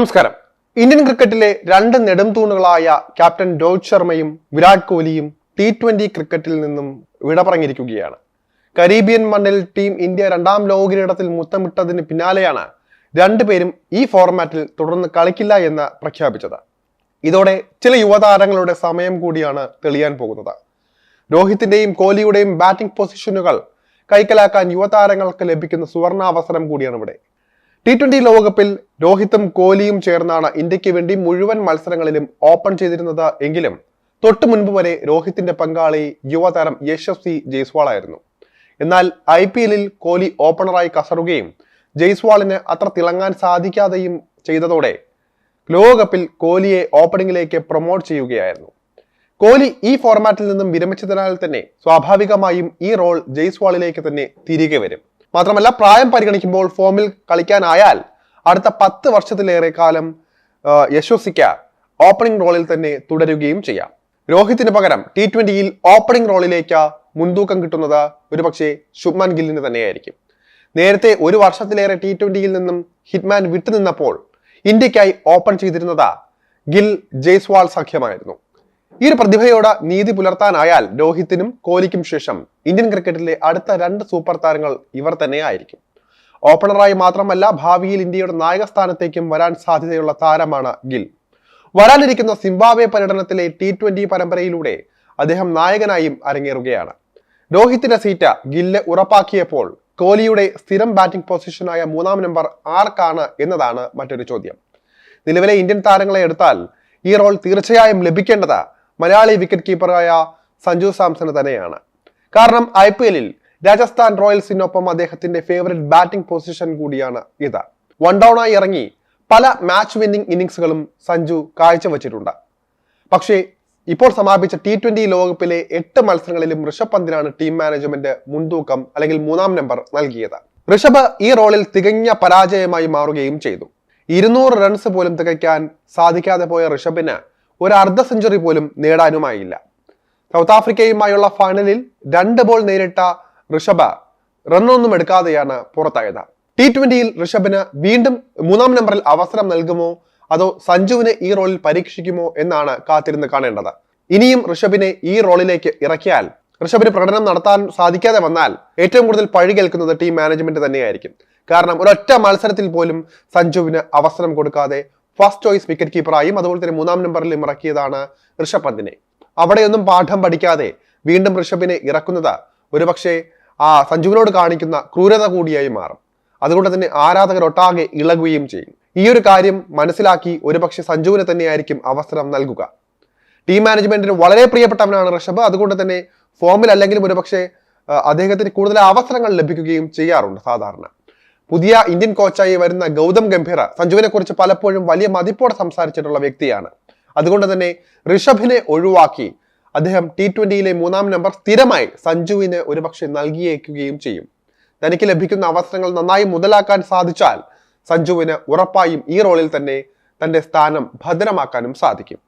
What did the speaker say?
നമസ്കാരം. ഇന്ത്യൻ ക്രിക്കറ്റിലെ രണ്ട് നെടുംതൂണുകളായ ക്യാപ്റ്റൻ രോഹിത് ശർമ്മയും വിരാട് കോഹ്ലിയും ടി ട്വന്റി ക്രിക്കറ്റിൽ നിന്നും വിട പറഞ്ഞിരിക്കുകയാണ് കരീബിയൻ മണ്ണിൽ ടീം ഇന്ത്യ രണ്ടാം ലോകകിരീടത്തിൽ മുത്തമിട്ടതിന് പിന്നാലെയാണ് രണ്ടുപേരും ഈ ഫോർമാറ്റിൽ തുടർന്ന് കളിക്കില്ല എന്ന് പ്രഖ്യാപിച്ചത്. ഇതോടെ ചില യുവതാരങ്ങളുടെ സമയം കൂടിയാണ് തെളിയാൻ പോകുന്നത്. രോഹിത്തിന്റെയും കോഹ്ലിയുടെയും ബാറ്റിംഗ് പൊസിഷനുകൾ കൈക്കലാക്കാൻ യുവതാരങ്ങൾക്ക് ലഭിക്കുന്ന സുവർണാവസരം കൂടിയാണ് ഇവിടെ ടി ട്വന്റി ലോകകപ്പിൽ രോഹിത്തും കോഹ്ലിയും ചേർന്നാണ് ഇന്ത്യയ്ക്ക് വേണ്ടി മുഴുവൻ മത്സരങ്ങളിലും ഓപ്പൺ ചെയ്തിരുന്നത് എങ്കിലും തൊട്ടു മുൻപ് വരെ രോഹിത്തിന്റെ പങ്കാളി യുവതാരം യശസ്വി ജയ്സ്വാളായിരുന്നു. എന്നാൽ ഐ പി എല്ലിൽ കോഹ്ലി ഓപ്പണറായി കസറുകയും ജയ്സ്വാളിന് അത്ര തിളങ്ങാൻ സാധിക്കാതെയും ചെയ്തതോടെ ലോകകപ്പിൽ കോഹ്ലിയെ ഓപ്പണിംഗിലേക്ക് പ്രൊമോട്ട് ചെയ്യുകയായിരുന്നു. കോഹ്ലി ഈ ഫോർമാറ്റിൽ നിന്നും വിരമിച്ചതിനാൽ തന്നെ സ്വാഭാവികമായും ഈ റോൾ ജയ്സ്വാളിലേക്ക് തന്നെ തിരികെ വരും. മാത്രമല്ല പ്രായം പരിഗണിക്കുമ്പോൾ ഫോമിൽ കളിക്കാനായാൽ അടുത്ത പത്ത് വർഷത്തിലേറെ കാലം യശോസിക്ക ഓപ്പണിംഗ് റോളിൽ തന്നെ തുടരുകയും ചെയ്യാം. രോഹിത്തിന് പകരം ടി ട്വന്റിയിൽ ഓപ്പണിംഗ് റോളിലേക്ക് മുൻതൂക്കം കിട്ടുന്നത് ഒരുപക്ഷെ ശുഭ്മാൻ ഗില്ലിന് തന്നെയായിരിക്കും. നേരത്തെ ഒരു വർഷത്തിലേറെ ടി ട്വന്റിയിൽ നിന്നും ഹിറ്റ്മാൻ വിട്ടുനിന്നപ്പോൾ ഇന്ത്യക്കായി ഓപ്പൺ ചെയ്തിരുന്നത് ഗിൽ ജയ്സ്വാൾ സഖ്യമായിരുന്നു. ഈ ഒരു പ്രതിഭയോട് നീതി പുലർത്താനായാൽ രോഹിത്തിനും കോഹ്ലിക്കും ശേഷം ഇന്ത്യൻ ക്രിക്കറ്റിലെ അടുത്ത രണ്ട് സൂപ്പർ താരങ്ങൾ ഇവർ തന്നെയായിരിക്കും. ഓപ്പണറായി മാത്രമല്ല ഭാവിയിൽ ഇന്ത്യയുടെ നായക സ്ഥാനത്തേക്കും വരാൻ സാധ്യതയുള്ള താരമാണ് ഗിൽ. വരാനിരിക്കുന്ന സിംബാബ്വെ പര്യടനത്തിലെ ടി ട്വന്റി പരമ്പരയിലൂടെ അദ്ദേഹം നായകനായും അരങ്ങേറുകയാണ്. രോഹിത്തിന്റെ സീറ്റ് ഗില്ല് ഉറപ്പാക്കിയപ്പോൾ കോഹ്ലിയുടെ സ്ഥിരം ബാറ്റിംഗ് പൊസിഷനായ മൂന്നാം നമ്പർ ആർക്കാണ് എന്നതാണ് മറ്റൊരു ചോദ്യം. നിലവിലെ ഇന്ത്യൻ താരങ്ങളെ എടുത്താൽ ഈ റോൾ തീർച്ചയായും ലഭിക്കേണ്ടത് മലയാളി വിക്കറ്റ് കീപ്പറായ സഞ്ജു സാംസണ് തന്നെയാണ്. കാരണം ഐ പി എല്ലിൽ രാജസ്ഥാൻ റോയൽസിനൊപ്പം അദ്ദേഹത്തിന്റെ ഫേവറേറ്റ് ബാറ്റിംഗ് പൊസിഷൻ കൂടിയാണ് ഇത്. വൺ ഡൗൺ ആയി ഇറങ്ങി പല മാച്ച് വിന്നിംഗ് ഇന്നിങ്സുകളും സഞ്ജു കാഴ്ചവെച്ചിട്ടുണ്ട്. പക്ഷേ ഇപ്പോൾ സമാപിച്ച ടി ട്വന്റി ലോകകപ്പിലെ എട്ട് മത്സരങ്ങളിലും ഋഷഭ് പന്തിനാണ് ടീം മാനേജ്മെന്റ് മുൻതൂക്കം അല്ലെങ്കിൽ മൂന്നാം നമ്പർ നൽകിയത്. ഋഷഭ് ഈ റോളിൽ തികഞ്ഞ പരാജയമായി മാറുകയും ചെയ്തു. ഇരുന്നൂറ് റൺസ് പോലും തികയ്ക്കാൻ സാധിക്കാതെ പോയ ഋഷഭിന് ഒരു അർദ്ധ സെഞ്ചുറി പോലും നേടാനുമായില്ല. സൗത്ത് ആഫ്രിക്കയുമായുള്ള ഫൈനലിൽ രണ്ട് ബോൾ നേരിട്ട ഋഷഭ റണ്ണൊന്നും എടുക്കാതെയാണ് പുറത്തായത്. ടി ട്വന്റിയിൽ ഋഷഭിന് വീണ്ടും മൂന്നാം നമ്പറിൽ അവസരം നൽകുമോ? അതോ സഞ്ജുവിനെ ഈ റോളിൽ പരീക്ഷിക്കുമോ എന്നാണ് കാത്തിരുന്ന് കാണേണ്ടത്. ഇനിയും ഋഷഭിനെ ഈ റോളിലേക്ക് ഇറക്കിയാൽ ഋഷഭിന് പ്രകടനം നടത്താൻ സാധിക്കാതെ വന്നാൽ ഏറ്റവും കൂടുതൽ പഴി കേൾക്കുന്നത് ടീം മാനേജ്മെന്റ് തന്നെയായിരിക്കും. കാരണം ഒരൊറ്റ മത്സരത്തിൽ പോലും സഞ്ജുവിന് അവസരം കൊടുക്കാതെ ഫസ്റ്റ് ചോയ്സ് വിക്കറ്റ് കീപ്പറായും അതുപോലെ തന്നെ മൂന്നാം നമ്പറിലും ഇറക്കിയതാണ് ഋഷഭ് പന്തിനെ. അവിടെയൊന്നും പാഠം പഠിക്കാതെ വീണ്ടും ഋഷഭിനെ ഇറക്കുന്നത് ഒരുപക്ഷെ ആ സഞ്ജുവിനോട് കാണിക്കുന്ന ക്രൂരത കൂടിയായി മാറും. അതുകൊണ്ട് തന്നെ ആരാധകർ ഒട്ടാകെ ഇളകുകയും ചെയ്യും. ഈ ഒരു കാര്യം മനസ്സിലാക്കി ഒരുപക്ഷെ സഞ്ജുവിനെ തന്നെയായിരിക്കും അവസരം നൽകുക. ടീം മാനേജ്മെന്റിന് വളരെ പ്രിയപ്പെട്ടവനാണ് ഋഷഭ്. അതുകൊണ്ട് തന്നെ ഫോമിൽ അല്ലെങ്കിലും ഒരുപക്ഷെ അദ്ദേഹത്തിന് കൂടുതൽ അവസരങ്ങൾ ലഭിക്കുകയും ചെയ്യാറുണ്ട് സാധാരണ. പുതിയ ഇന്ത്യൻ കോച്ചായി വരുന്ന ഗൗതം ഗംഭീർ സഞ്ജുവിനെ കുറിച്ച് പലപ്പോഴും വലിയ മതിപ്പോടെ സംസാരിച്ചിട്ടുള്ള വ്യക്തിയാണ്. അതുകൊണ്ട് തന്നെ ഋഷഭിനെ ഒഴിവാക്കി അദ്ദേഹം ടി ട്വന്റിയിലെ മൂന്നാം നമ്പർ സ്ഥിരമായി സഞ്ജുവിന് ഒരുപക്ഷെ നൽകിയേക്കുകയും ചെയ്യും. തനിക്ക് ലഭിക്കുന്ന അവസരങ്ങൾ നന്നായി മുതലാക്കാൻ സാധിച്ചാൽ സഞ്ജുവിന് ഉറപ്പായും ഈ റോളിൽ തന്നെ തന്റെ സ്ഥാനം ഭദ്രമാക്കാനും സാധിക്കും.